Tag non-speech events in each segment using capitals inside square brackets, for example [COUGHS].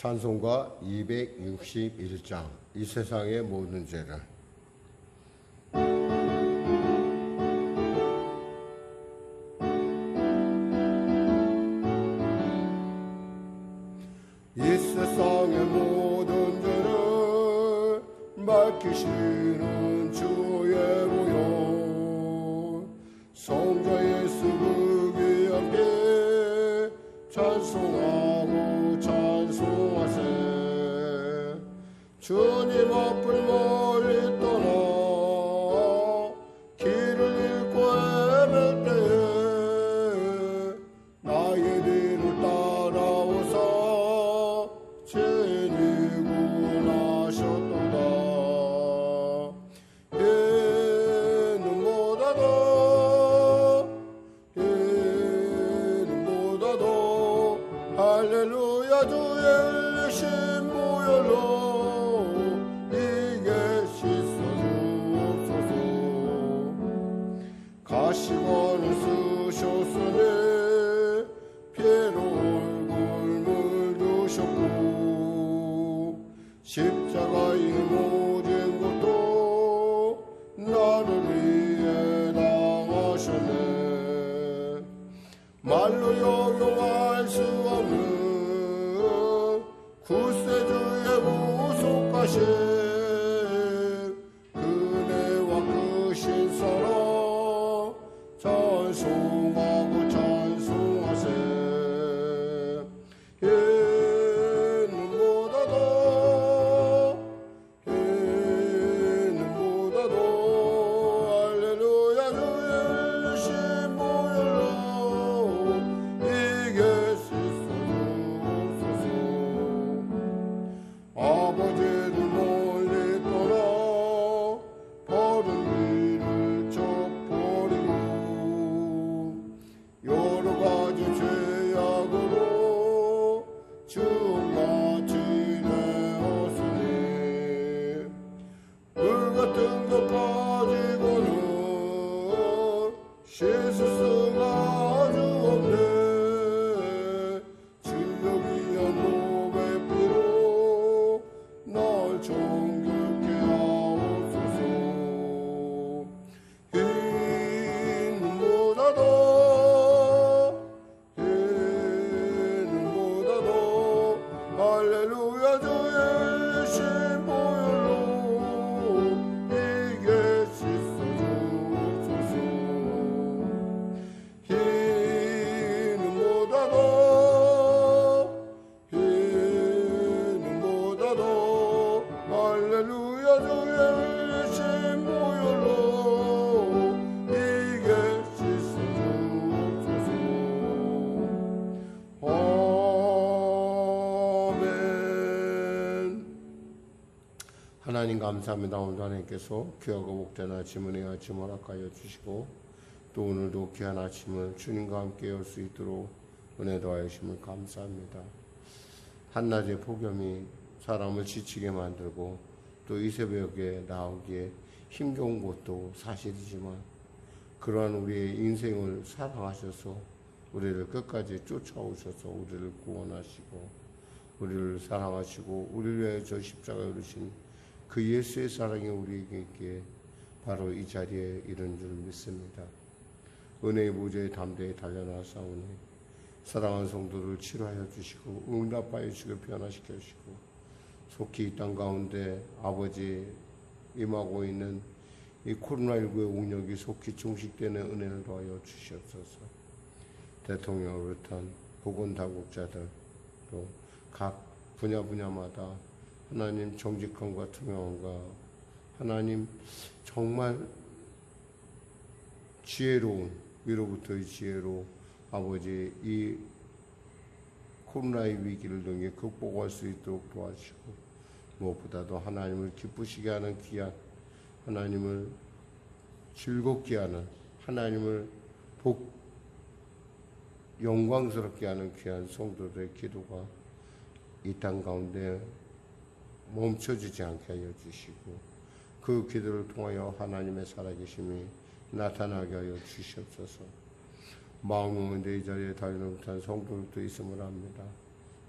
찬송가 261장 이 세상의 모든 죄를 날 감사합니다. 오늘도 하나님께서 귀하고 복된 아침을 의 아침 허락하여 주시고 또 오늘도 귀한 아침을 주님과 함께 올 수 있도록 은혜 더하심을 감사합니다. 한낮의 폭염이 사람을 지치게 만들고 또 이 새벽에 나오기에 힘겨운 것도 사실이지만 그러한 우리의 인생을 사랑하셔서 우리를 끝까지 쫓아오셔서 우리를 구원하시고 우리를 사랑하시고 우리를 위해 저 십자가에 오르신 그 예수의 사랑이 우리에게 있기에 바로 이 자리에 이른 줄 믿습니다. 은혜의 무죄의 담대에 달려나사오니 사랑하는 성도를 치료하여 주시고 응답하여 주시고 변화시켜 주시고 속히 이 땅 가운데 아버지 임하고 있는 이 코로나19의 웅력이 속히 종식되는 은혜를 더하여 주시옵소서. 비롯한 보건당국자들 또 각 분야 분야마다 하나님 정직함과 투명함과 하나님 정말 지혜로운 위로부터의 지혜로 아버지 이 코로나의 위기를 등에 극복할 수 있도록 도와주시고 무엇보다도 하나님을 기쁘시게 하는 귀한 하나님을 즐겁게 하는 하나님을 복 영광스럽게 하는 귀한 성도들의 기도가 이 땅 가운데 멈춰지지 않게 하여 주시고 그 기도를 통하여 하나님의 살아계심이 나타나게 하여 주시옵소서. 마음은 내 자리에 달려 못한 성도들도 있음을 압니다.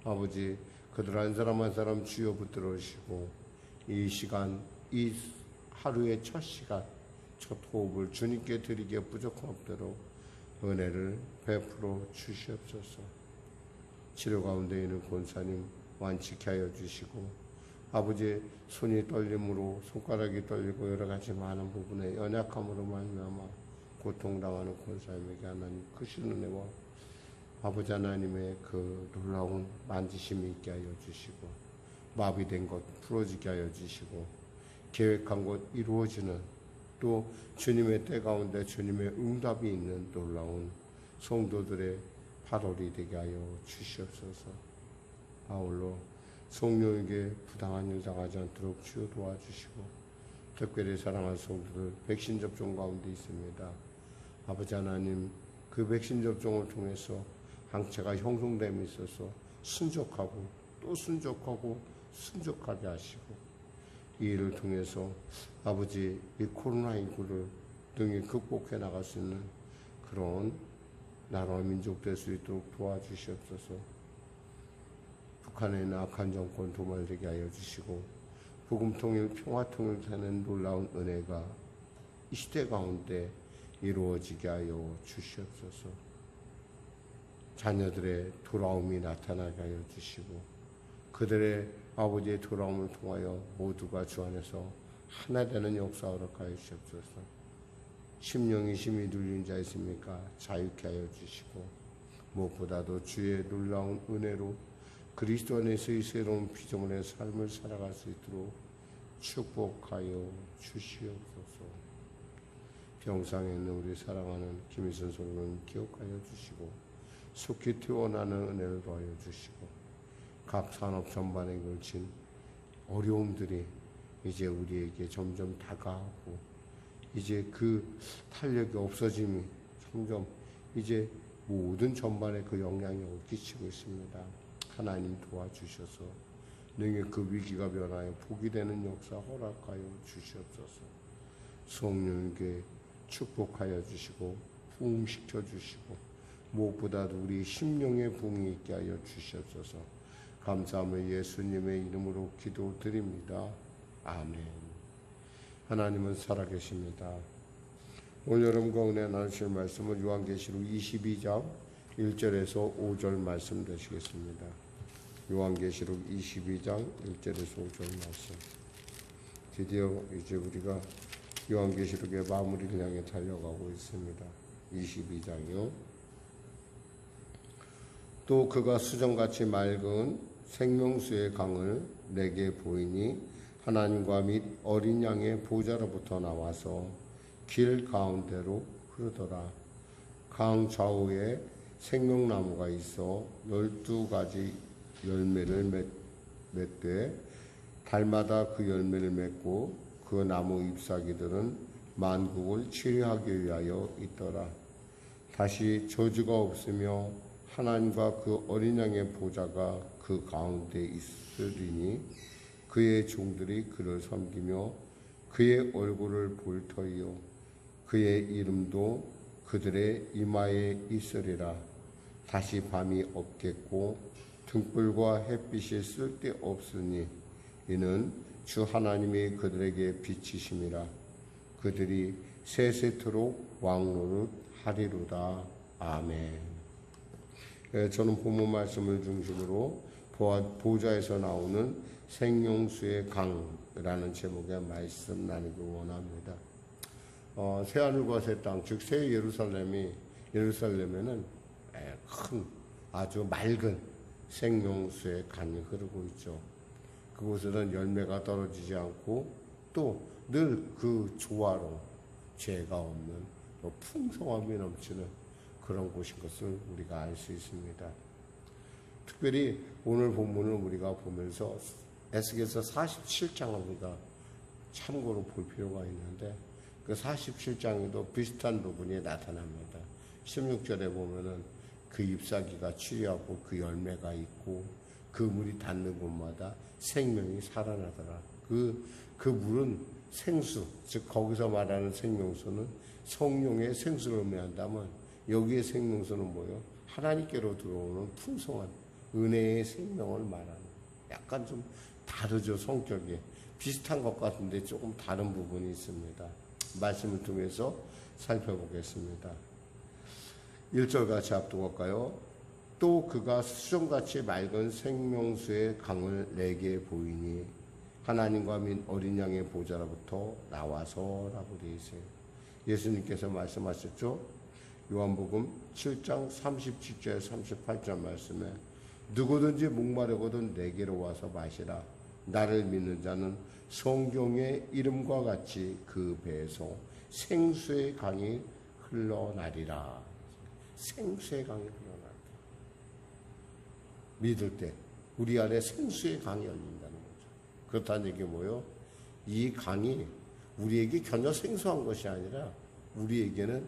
아버지 그들 한 사람 한 사람 주여 붙들어 주시고 이 시간 이 하루의 첫 시간 첫 호흡을 주님께 드리기에 부족한 없도록 은혜를 베풀어 주시옵소서. 치료 가운데 있는 권사님 완치케 하여 주시고 아버지 손이 떨림으로 손가락이 떨리고 여러 가지 많은 부분에 연약함으로 말미암아 고통당하는 권사님에게 하나님 크신 은혜와 아버지 하나님의 그 놀라운 만지심이 있게 하여 주시고 마비된 것 풀어지게 하여 주시고 계획한 것 이루어지는 또 주님의 때 가운데 주님의 응답이 있는 놀라운 성도들의 8월이 되게 하여 주시옵소서. 아울러 성령에게 부당한 일 당하지 않도록 주여 도와주시고 특별히 사랑하는 성도들 백신 접종 가운데 있습니다. 아버지 하나님 그 백신 접종을 통해서 항체가 형성됨이 있어서 순적하고 또 순적하고 순적하게 하시고 이 일을 통해서 아버지 이 코로나19를 등이 극복해 나갈 수 있는 그런 나라와 민족 될 수 있도록 도와주시옵소서. 북한의 악한 정권 도말되게 하여 주시고 복음 통일 평화 통일 되는 놀라운 은혜가 이 시대 가운데 이루어지게 하여 주시옵소서. 자녀들의 돌아옴이 나타나게 하여 주시고 그들의 아버지의 돌아옴을 통하여 모두가 주 안에서 하나 되는 역사 허락하여 주옵소서. 심령이 심히 눌린 자 있습니까? 자유케 하여 주시고 무엇보다도 주의 놀라운 은혜로 그리스도 안에서의 새로운 피조물의 삶을 살아갈 수 있도록 축복하여 주시옵소서. 병상에 있는 우리 사랑하는 김희선 소령을 기억하여 주시고 속히 퇴원하는 은혜를 더하여 주시고 각 산업 전반에 걸친 어려움들이 이제 우리에게 점점 다가오고 이제 그 탄력이 없어짐이 점점 이제 모든 전반에 그 영향력을 끼치고 있습니다. 하나님 도와주셔서 능히 그 위기가 변하여 복이 되는 역사 허락하여 주시옵소서. 성령에게 축복하여 주시고 부흥시켜 주시고 무엇보다도 우리 심령의 부흥이 있게 하여 주시옵소서. 감사하며 예수님의 이름으로 기도드립니다. 아멘. 하나님은 살아계십니다. 오늘 여러분과 은혜 나누실 말씀은 요한계시록 22장 1절에서 5절 말씀 되시겠습니다. 요한계시록 22장 1절에서 5절 말씀. 드디어 이제 우리가 요한계시록의 마무리를 향해 달려가고 있습니다. 22장이요. 또 그가 수정같이 맑은 생명수의 강을 내게 보이니 하나님과 및 어린 양의 보좌로부터 나와서 길 가운데로 흐르더라. 강 좌우에 생명나무가 있어 열두 가지 열매를 맺, 맺되 달마다 그 열매를 맺고 그 나무 잎사귀들은 만국을 치료하기 위하여 있더라. 다시 저주가 없으며 하나님과 그 어린 양의 보좌가 그 가운데 있으리니 그의 종들이 그를 섬기며 그의 얼굴을 볼 터이요 그의 이름도 그들의 이마에 있으리라 다시 밤이 없겠고 등불과 햇빛이 쓸데 없으니 이는 주 하나님이 그들에게 비치심이라 그들이 세세토록 왕노릇 하리로다 아멘. 예, 저는 본문 말씀을 중심으로 보좌에서 나오는 생용수의 강이라는 제목의 말씀 나누기 원합니다. 어, 새하늘과 새 땅, 즉 새 예루살렘이 예루살렘에는 큰 아주 맑은 생명수의 강이 흐르고 있죠. 그곳에는 열매가 떨어지지 않고 또 늘 그 조화로 죄가 없는 또 풍성함이 넘치는 그런 곳인 것을 우리가 알 수 있습니다. 특별히 오늘 본문을 우리가 보면서 에스겔서 47장을 우리가 참고로 볼 필요가 있는데 그 47장에도 비슷한 부분이 나타납니다. 16절에 보면은 그 잎사귀가 치료하고 그 열매가 있고 그 물이 닿는 곳마다 생명이 살아나더라. 그, 그 물은 생수, 즉 거기서 말하는 생명수는 성령의 생수를 의미한다면 여기에 생명수는 뭐요? 하나님께로 들어오는 풍성한 은혜의 생명을 말하는 약간 좀 다르죠, 성격이. 비슷한 것 같은데 조금 다른 부분이 있습니다. 말씀을 통해서 살펴보겠습니다. 1절 같이 앞두고 갈까요? 또 그가 수정같이 맑은 생명수의 강을 내게 보이니 하나님과 민 어린 양의 보좌로부터 나와서라고 되어 있어요. 예수님께서 말씀하셨죠. 요한복음 7장 37절 38절 말씀에 누구든지 목마르거든 내게로 와서 마시라. 나를 믿는 자는 성경의 이름과 같이 그 배에서 생수의 강이 흘러나리라. 생수의 강이 흘러나리라. 믿을 때 우리 안에 생수의 강이 열린다는 거죠. 그렇다는 얘기 뭐요? 이 강이 우리에게 전혀 생소한 것이 아니라 우리에게는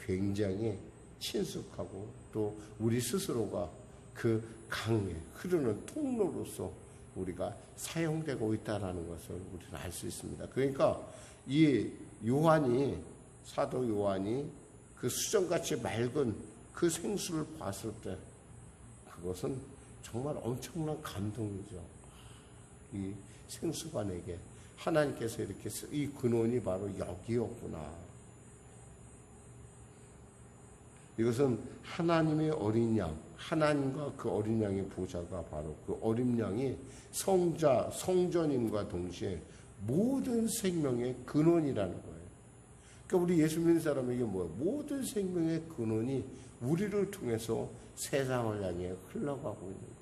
굉장히 친숙하고 또 우리 스스로가 그 강에 흐르는 통로로서 우리가 사용되고 있다라는 것을 우리는 알 수 있습니다. 그러니까 이 요한이 사도 요한이 그 수정같이 맑은 그 생수를 봤을 때 그것은 정말 엄청난 감동이죠. 이 생수가 내게 하나님께서 이렇게 이 근원이 바로 여기였구나. 이것은 하나님의 어린 양, 하나님과 그 어린 양의 보좌가 바로 그 어린 양이 성자, 성전임과 동시에 모든 생명의 근원이라는 거예요. 그러니까 우리 예수 믿는 사람에게 뭐야? 모든 생명의 근원이 우리를 통해서 세상을 향해 흘러가고 있는 거예요.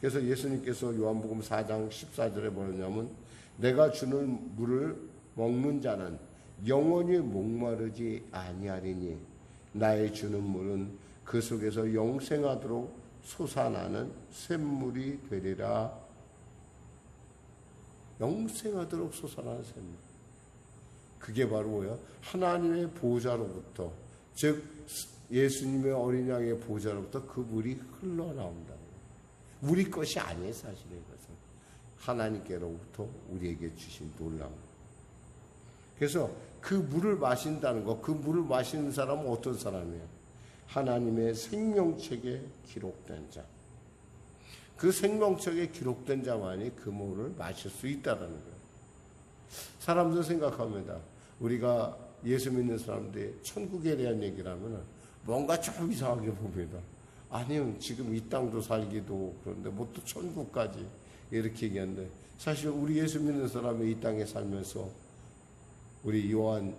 그래서 예수님께서 요한복음 4장 14절에 뭐냐면 내가 주는 물을 먹는 자는 영원히 목마르지 아니하리니 나의 주는 물은 그 속에서 영생하도록 솟아나는 샘물이 되리라. 영생하도록 솟아나는 샘물. 그게 바로 뭐야? 하나님의 보좌로부터 즉 예수님의 어린 양의 보좌로부터 그 물이 흘러나온다. 우리 것이 아니에요, 사실은 이것은. 하나님께로부터 우리에게 주신 놀라움. 그래서 그 물을 마신다는 것, 그 물을 마시는 사람은 어떤 사람이에요? 하나님의 생명책에 기록된 자. 그 생명책에 기록된 자만이 그 물을 마실 수 있다는 거예요. 사람들 생각합니다. 우리가 예수 믿는 사람들이 천국에 대한 얘기를 하면 뭔가 좀 이상하게 봅니다. 아니요, 지금 이 땅도 살기도 그런데 뭐 또 천국까지 이렇게 얘기하는데 사실 우리 예수 믿는 사람이 이 땅에 살면서 우리 요한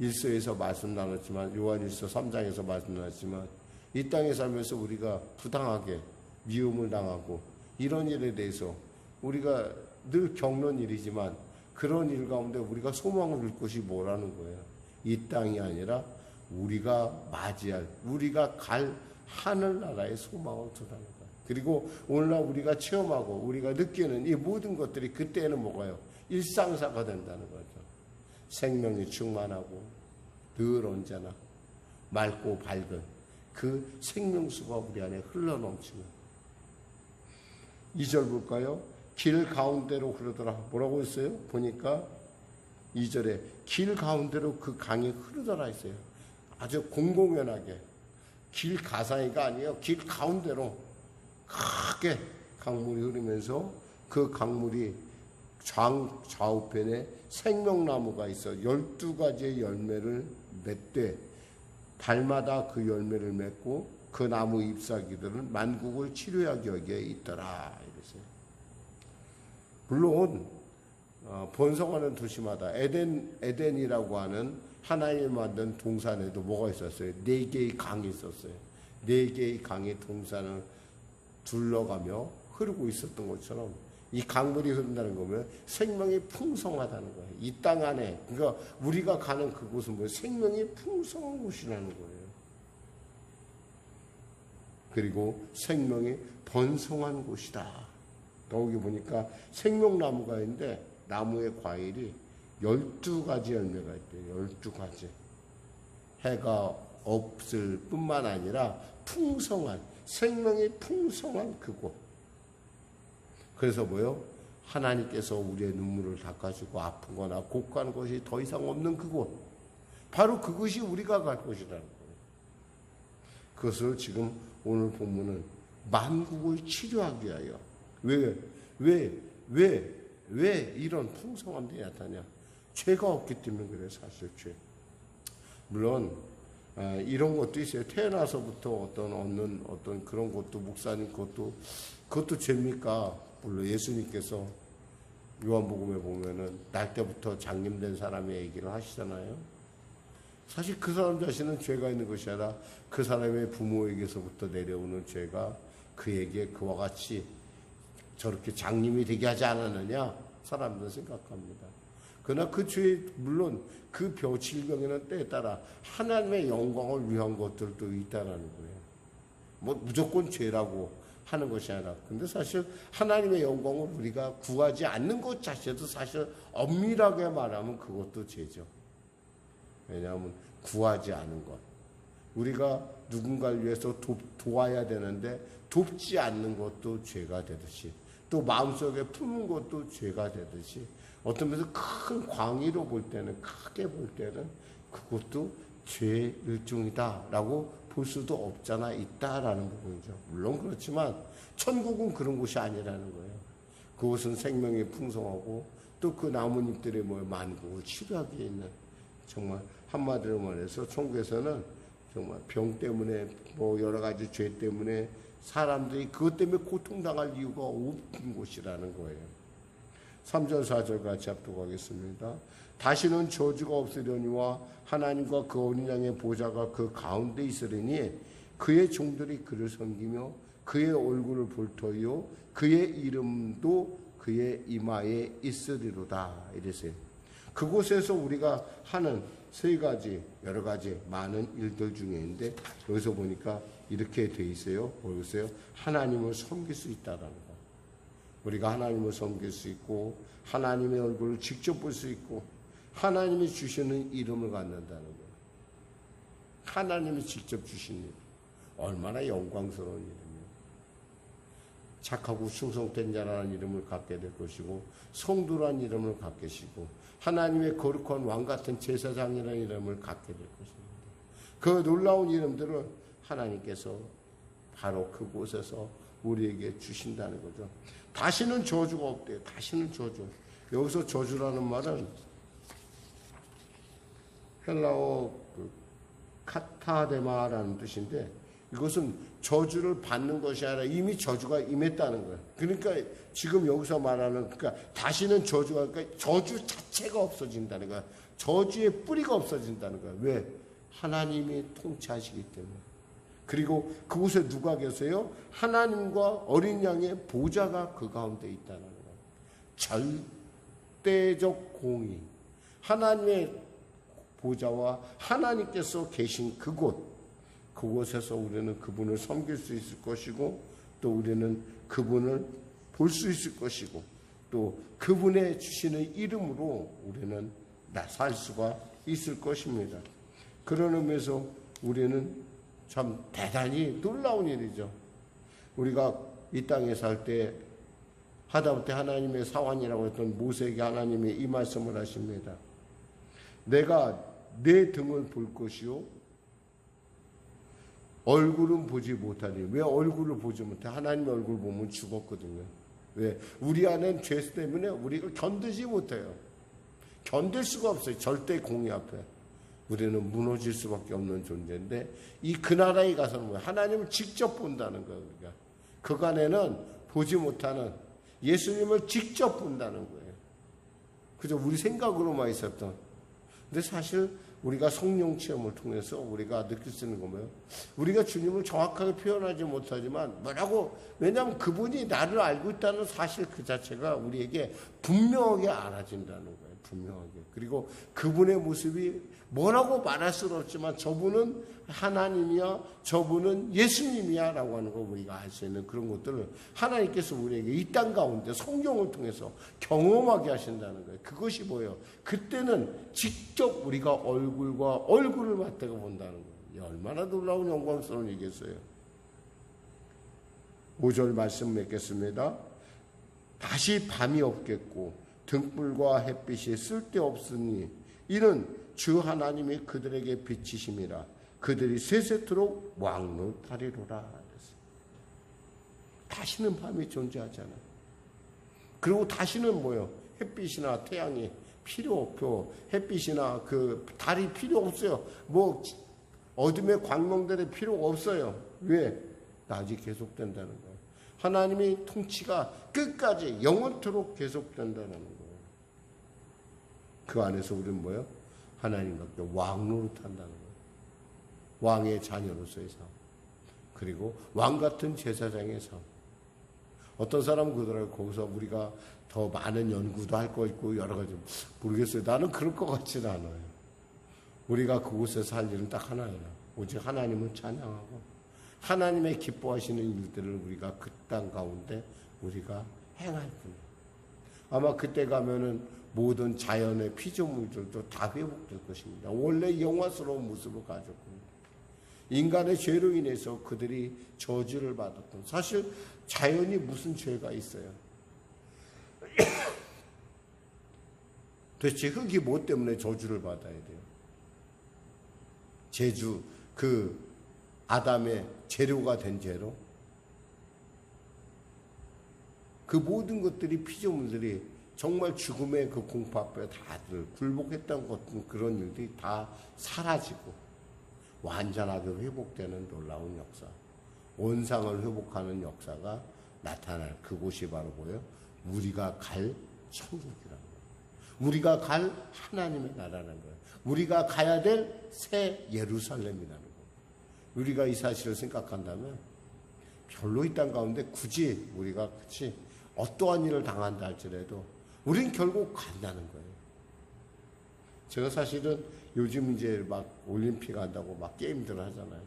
1서에서 말씀 나눴지만 요한 1서 3장에서 말씀 나눴지만 이 땅에 살면서 우리가 부당하게 미움을 당하고 이런 일에 대해서 우리가 늘 겪는 일이지만 그런 일 가운데 우리가 소망을 줄 것이 뭐라는 거예요. 이 땅이 아니라 우리가 맞이할 우리가 갈 하늘나라의 소망을 두다는 거예요. 그리고 오늘날 우리가 체험하고 우리가 느끼는 이 모든 것들이 그때는 뭐가요? 일상사가 된다는 거죠. 생명이 충만하고 늘 언제나 맑고 밝은 그 생명수가 우리 안에 흘러넘치는 2절 볼까요? 길 가운데로 흐르더라. 뭐라고 했어요? 보니까 2절에 길 가운데로 그 강이 흐르더라 했어요. 아주 공공연하게 길 가사이가 아니에요. 길 가운데로 크게 강물이 흐르면서 그 강물이 좌, 좌우편에 생명나무가 있어 12가지의 열매를 맺되 달마다 그 열매를 맺고 그 나무 잎사귀들은 만국을 치료하기 여기에 있더라. 물론 어, 번성하는 도시마다 에덴 에덴이라고 하는 하나님 만든 동산에도 뭐가 있었어요? 네 개의 강이 있었어요. 네 개의 강의 동산을 둘러가며 흐르고 있었던 것처럼 이 강물이 흐른다는 거면 생명이 풍성하다는 거예요. 이 땅 안에 그러니까 우리가 가는 그곳은 뭐 생명이 풍성한 곳이라는 거예요. 그리고 생명이 번성한 곳이다. 거기 보니까 생명나무가 있는데 나무의 과일이 12가지 열매가 있대요. 12가지. 해가 없을 뿐만 아니라 풍성한, 생명이 풍성한 그곳. 그래서 뭐요? 하나님께서 우리의 눈물을 닦아주고 아프거나 곡한 것이 더 이상 없는 그곳. 바로 그것이 우리가 갈 곳이라는 거예요. 그것을 지금 오늘 본문은 만국을 치료하기 위하여. 왜, 왜, 왜, 왜 이런 풍성함이 나타냐? 죄가 없기 때문에 그래, 사실 죄. 물론, 아, 이런 것도 있어요. 태어나서부터 어떤 얻는 어떤 그런 것도 목사님 것도 그것도 죄입니까? 물론 예수님께서 요한복음에 보면은 날 때부터 장님된 사람의 얘기를 하시잖아요. 사실 그 사람 자신은 죄가 있는 것이 아니라 그 사람의 부모에게서부터 내려오는 죄가 그에게 그와 같이 저렇게 장님이 되게 하지 않았느냐 사람들은 생각합니다. 그러나 그 죄, 물론 그 병, 질병에는 때에 따라 하나님의 영광을 위한 것들도 있다라는 거예요. 뭐 무조건 죄라고 하는 것이 아니라. 근데 사실 하나님의 영광을 우리가 구하지 않는 것 자체도 사실 엄밀하게 말하면 그것도 죄죠. 왜냐하면 구하지 않은 것. 우리가 누군가를 위해서 도, 도와야 되는데 돕지 않는 것도 죄가 되듯이 또 마음속에 품은 것도 죄가 되듯이 어떤 면에서 큰 광의로 볼 때는 크게 볼 때는 그것도 죄 일종이다라고 볼 수도 없잖아 있다라는 부분이죠. 물론 그렇지만 천국은 그런 곳이 아니라는 거예요. 그곳은 생명이 풍성하고 또 그 나뭇잎들이 뭐 만국을 치료하기에 있는 정말 한마디로 말해서 천국에서는 정말 병 때문에 뭐 여러 가지 죄 때문에 사람들이 그것 때문에 고통당할 이유가 없는 곳이라는 거예요. 3절 4절 같이 합독하겠습니다. 다시는 저주가 없으려니와 하나님과 그 어린 양의 보좌가 그 가운데 있으리니 그의 종들이 그를 섬기며 그의 얼굴을 볼 터이요 그의 이름도 그의 이마에 있으리로다 이랬어요. 그곳에서 우리가 하는 세 가지 여러 가지 많은 일들 중에 있는데 여기서 보니까 이렇게 돼 있어요. 보세요. 하나님을 섬길 수 있다라는 거. 우리가 하나님을 섬길 수 있고 하나님의 얼굴을 직접 볼 수 있고 하나님이 주시는 이름을 갖는다는 거예요. 하나님이 직접 주신 이름. 얼마나 영광스러운 이름이에요. 착하고 충성된 자라는 이름을 갖게 될 것이고 성도란 이름을 갖게 시고 하나님의 거룩한 왕 같은 제사장이라는 이름을 갖게 될 것입니다. 그 놀라운 이름들을 하나님께서 바로 그곳에서 우리에게 주신다는 거죠. 다시는 저주가 없대요. 다시는 저주. 여기서 저주라는 말은 헬라어 그 카타데마라는 뜻인데 이것은 저주를 받는 것이 아니라 이미 저주가 임했다는 거예요. 그러니까 지금 여기서 말하는 그러니까 다시는 저주가 그러니까 저주 자체가 없어진다는 거야. 저주의 뿌리가 없어진다는 거야. 왜? 하나님이 통치하시기 때문에. 그리고 그곳에 누가 계세요? 하나님과 어린 양의 보좌가 그 가운데 있다는 거예요. 절대적 공의. 하나님의 보좌와 하나님께서 계신 그곳. 그곳에서 우리는 그분을 섬길 수 있을 것이고 또 우리는 그분을 볼 수 있을 것이고 또 그분의 주시는 이름으로 우리는 살 수가 있을 것입니다. 그런 의미에서 우리는 참 대단히 놀라운 일이죠. 우리가 이 땅에 살 때 하다못해 하나님의 사환이라고 했던 모세에게 하나님이 이 말씀을 하십니다. 내가 내 등을 볼 것이요 얼굴은 보지 못하니 왜 얼굴을 보지 못해? 하나님의 얼굴 보면 죽었거든요. 왜? 우리 안엔 죄 때문에 우리가 견디지 못해요. 견딜 수가 없어요. 절대 공의 앞에. 우리는 무너질 수밖에 없는 존재인데 이 그 나라에 가서는 뭐야? 하나님을 직접 본다는 거예요. 우리가. 그간에는 보지 못하는 예수님을 직접 본다는 거예요. 그저 우리 생각으로만 있었던. 근데 사실 우리가 성령 체험을 통해서 우리가 느낄 수 있는 거예요. 우리가 주님을 정확하게 표현하지 못하지만 뭐라고 왜냐하면 그분이 나를 알고 있다는 사실 그 자체가 우리에게 분명하게 알아진다는 거예요. 분명하게. 그리고 그분의 모습이 뭐라고 말할 수는 없지만 저분은 하나님이야, 저분은 예수님이야 라고 하는 거 우리가 알 수 있는 그런 것들을 하나님께서 우리에게 이 땅 가운데 성경을 통해서 경험하게 하신다는 거예요. 그것이 뭐예요? 그때는 직접 우리가 얼굴과 얼굴을 맞대고 본다는 거예요. 얼마나 놀라운 영광스러운 얘기겠어요. 5절 말씀 맺겠습니다. 다시 밤이 없겠고 등불과 햇빛이 쓸데없으니 이는 주 하나님이 그들에게 비치심이라 그들이 세세토록 왕노하리로라 다시는 밤이 존재하잖아요. 그리고 다시는 뭐요? 햇빛이나 태양이 필요 없고 햇빛이나 그 달이 필요 없어요. 뭐 어둠의 광명들이 필요가 없어요. 왜? 낮이 계속된다는 거예요. 하나님의 통치가 끝까지 영원토록 계속된다는 거예요. 그 안에서 우리는 뭐요? 하나님과 왕노릇 한다는 거예요. 왕의 자녀로서의 삶. 그리고 왕 같은 제사장의 삶. 어떤 사람은 그러더라고요. 거기서 우리가 더 많은 연구도 할 거 있고 여러 가지 모르겠어요. 나는 그럴 것 같지는 않아요. 우리가 그곳에서 할 일은 딱 하나예요. 오직 하나님을 찬양하고 하나님의 기뻐하시는 일들을 우리가 그 땅 가운데 우리가 행할 뿐이에요. 아마 그때 가면은 모든 자연의 피조물들도 다 회복될 것입니다. 원래 영화스러운 모습을 가졌고 인간의 죄로 인해서 그들이 저주를 받았던 사실 자연이 무슨 죄가 있어요? [COUGHS] 도대체 흙이 뭐 때문에 저주를 받아야 돼요? 제주 그 아담의 재료가 된 죄로 그 모든 것들이 피조물들이 정말 죽음의 그 공포 앞에 다들 굴복했던 것은 그런 일들이 다 사라지고 완전하게 회복되는 놀라운 역사. 원상을 회복하는 역사가 나타날 그곳이 바로 뭐예요? 우리가 갈 천국이라는 거예요. 우리가 갈 하나님의 나라라는 거예요. 우리가 가야 될 새 예루살렘이라는 거예요. 우리가 이 사실을 생각한다면 별로 이 땅 가운데 굳이 우리가 그치 어떠한 일을 당한다 할지라도 우린 결국 간다는 거예요. 제가 사실은 요즘 이제 막 올림픽 한다고 막 게임들 하잖아요.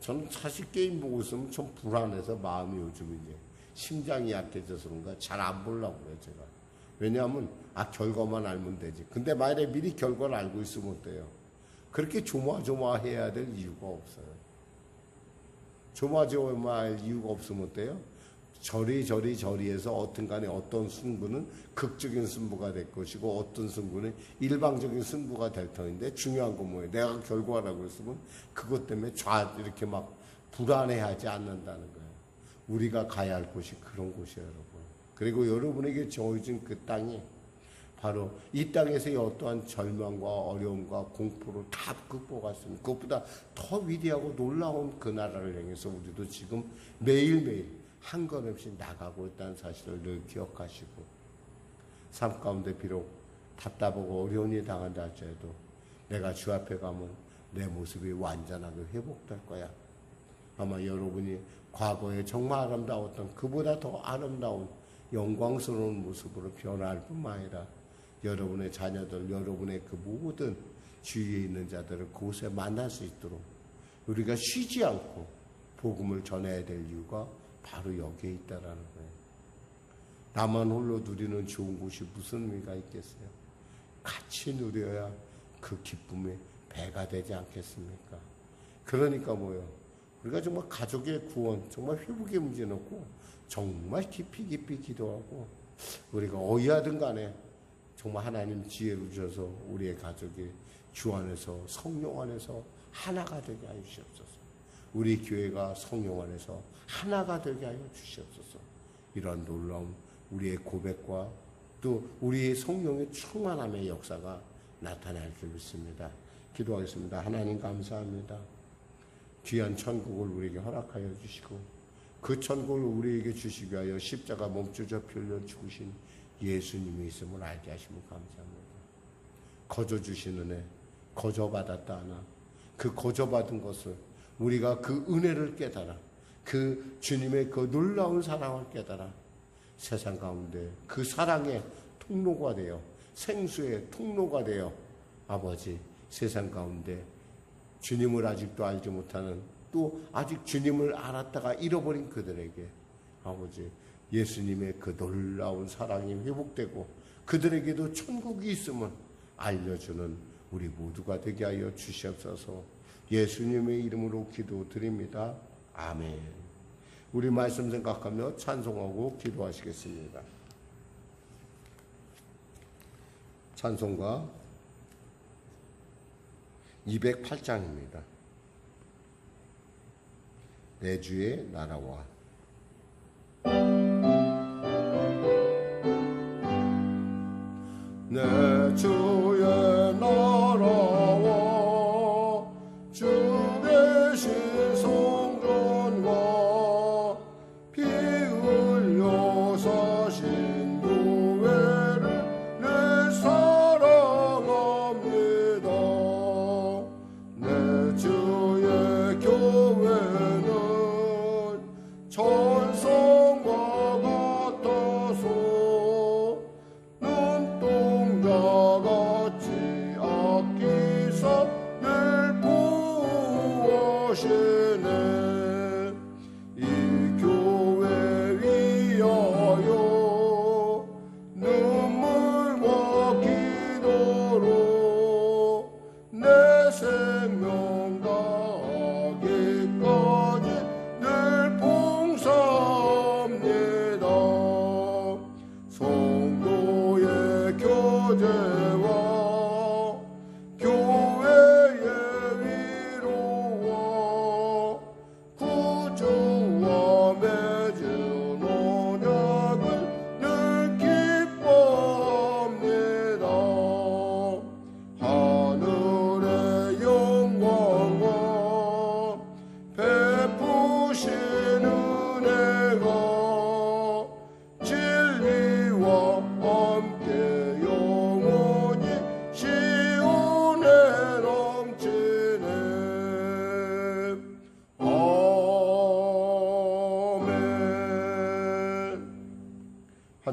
저는 사실 게임 보고 있으면 좀 불안해서 마음이 요즘 이제 심장이 약해져서 그런가 잘 안 보려고 그래요, 제가. 왜냐하면, 아, 결과만 알면 되지. 근데 만약에 미리 결과를 알고 있으면 어때요? 그렇게 조마조마해야 될 이유가 없어요. 조마조마할 이유가 없으면 어때요? 저리 저리 저리해서 어떤 간에 어떤 승부는 극적인 승부가 될 것이고 어떤 승부는 일방적인 승부가 될 터인데 중요한 건 뭐예요? 내가 결과라고 했으면 그것 때문에 좌 이렇게 막 불안해하지 않는다는 거예요. 우리가 가야 할 곳이 그런 곳이에요, 여러분. 그리고 여러분에게 주어진 그 땅이 바로 이 땅에서의 어떠한 절망과 어려움과 공포를 다 있는 그것보다 더 위대하고 놀라운 그 나라를 향해서 우리도 지금 매일매일 한 걸음씩 나가고 있다는 사실을 늘 기억하시고 삶 가운데 비록 답답하고 어려운 일 당한다 할지라도 내가 주 앞에 가면 내 모습이 완전하게 회복될 거야. 아마 여러분이 과거에 정말 아름다웠던 그보다 더 아름다운 영광스러운 모습으로 변할 뿐만 아니라 여러분의 자녀들, 여러분의 그 모든 주위에 있는 자들을 그곳에 만날 수 있도록 우리가 쉬지 않고 복음을 전해야 될 이유가 바로 여기에 있다라는 거예요. 나만 홀로 누리는 좋은 곳이 무슨 의미가 있겠어요? 같이 누려야 그 기쁨의 배가 되지 않겠습니까? 그러니까 뭐요? 우리가 정말 가족의 구원, 정말 회복의 문제는 없고 정말 깊이 깊이 기도하고 우리가 어이하든 간에 정말 하나님 지혜를 주셔서 우리의 가족이 주 안에서 성령 안에서 하나가 되게 하여 주시옵소서. 우리 교회가 성령 안에서 하나가 되게 하여 주시옵소서. 이러한 놀라운 우리의 고백과 또 우리의 성령의 충만함의 역사가 나타날 줄 믿습니다. 기도하겠습니다. 하나님 감사합니다. 귀한 천국을 우리에게 허락하여 주시고 그 천국을 우리에게 주시기 위하여 십자가 몸주저 흘려 죽으신 예수님이 있음을 알게 하시면 감사합니다. 거저 주시는 애, 거저 받았다 하나 그 거저 받은 것을 우리가 그 은혜를 깨달아 그 주님의 그 놀라운 사랑을 깨달아 세상 가운데 그 사랑의 통로가 되어 생수의 통로가 되어 아버지 세상 가운데 주님을 아직도 알지 못하는 또 아직 주님을 알았다가 잃어버린 그들에게 아버지 예수님의 그 놀라운 사랑이 회복되고 그들에게도 천국이 있음을 알려주는 우리 모두가 되게 하여 주시옵소서 예수님의 이름으로 기도드립니다. 아멘. 우리 말씀 생각하며 찬송하고 기도하시겠습니다. 찬송가 208장입니다. 내 주의 나라와